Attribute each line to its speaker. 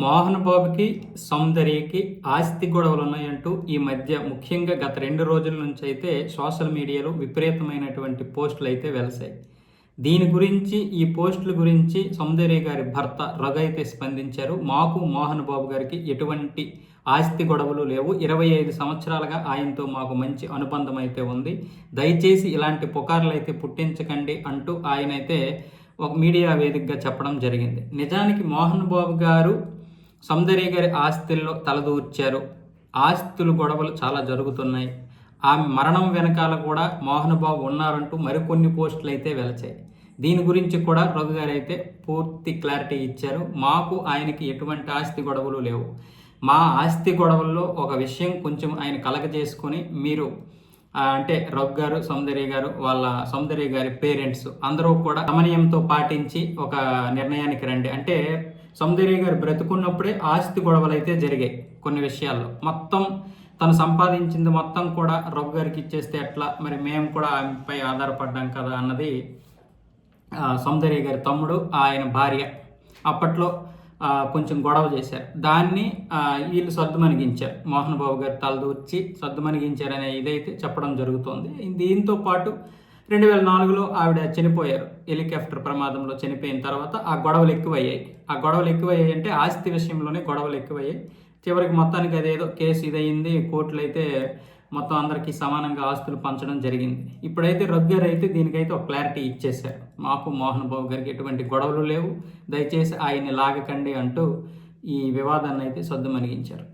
Speaker 1: మోహన్ బాబుకి సౌందర్యకి ఆస్తి గొడవలు ఉన్నాయంటూ ఈ మధ్య ముఖ్యంగా గత రెండు రోజుల నుంచి అయితే సోషల్ మీడియాలో విపరీతమైనటువంటి పోస్టులు అయితే వెలసాయి. దీని గురించి ఈ పోస్టుల గురించి సౌందర్య గారి భర్త రఘు అయితే స్పందించారు. మాకు మోహన్ బాబు గారికి ఎటువంటి ఆస్తి గొడవలు లేవు. ఇరవై ఐదు సంవత్సరాలుగా ఆయనతో మాకు మంచి అనుబంధం అయితే ఉంది. దయచేసి ఇలాంటి పుకార్లు అయితే పుట్టించకండి అంటూ ఆయన అయితే ఒక మీడియా వేదికగా చెప్పడం జరిగింది. నిజానికి మోహన్ బాబు గారు సౌందర్య గారి ఆస్తుల్లో తలదూర్చారు ఆస్తులు గొడవలు చాలా జరుగుతున్నాయి. ఆమె మరణం వెనకాల కూడా మోహన్ బాబు ఉన్నారంటూ మరికొన్ని పోస్టులు అయితే వెలచాయి. దీని గురించి కూడా రఘు గారు అయితే పూర్తి క్లారిటీ ఇచ్చారు. మాకు ఆయనకి ఎటువంటి ఆస్తి గొడవలు లేవు. మా ఆస్తి గొడవల్లో ఒక విషయం కొంచెం ఆయన కలగజేసుకొని మీరు అంటే రఘు గారు సౌందర్య గారు వాళ్ళ సౌందర్య గారి పేరెంట్స్ అందరూ కూడా సమన్వయంతో పాటించి ఒక నిర్ణయానికి రండి. అంటే సౌందర్య గారు బ్రతుకున్నప్పుడే ఆస్తి గొడవలు అయితే జరిగాయి కొన్ని విషయాల్లో. మొత్తం తను సంపాదించింది మొత్తం కూడా రఘు గారికి ఇచ్చేస్తే ఎట్లా? మరి మేము కూడా ఆమెపై ఆధారపడ్డాం కదా అన్నది సౌందర్య గారి తమ్ముడు ఆయన భార్య అప్పట్లో కొంచెం గొడవ చేశారు. దాన్ని వీళ్ళు సర్దుమణిగించారు. మోహన్ బాబు గారు తలదూర్చి సర్దుమణిగించారనే ఇదైతే చెప్పడం జరుగుతోంది. దీంతో పాటు రెండు వేల నాలుగులో ఆవిడ చనిపోయారు. హెలికాప్టర్ ప్రమాదంలో చనిపోయిన తర్వాత ఆ గొడవలు ఎక్కువయ్యాయి. ఆ గొడవలు ఎక్కువయ్యాయి అంటే ఆస్తి విషయంలోనే గొడవలు ఎక్కువయ్యాయి. చివరికి మొత్తానికి అదేదో కేసు ఇదయింది. కోర్టులు అయితే మొత్తం అందరికీ సమానంగా ఆస్తులు పంచడం జరిగింది. ఇప్పుడైతే రగ్గారు అయితే దీనికైతే ఒక క్లారిటీ ఇచ్చేశారు. మాకు మోహన్ బాబు గారికి ఎటువంటి గొడవలు లేవు. దయచేసి ఆయన్ని లాగకండి అంటూ ఈ వివాదాన్ని అయితే సద్దుమణిగించారు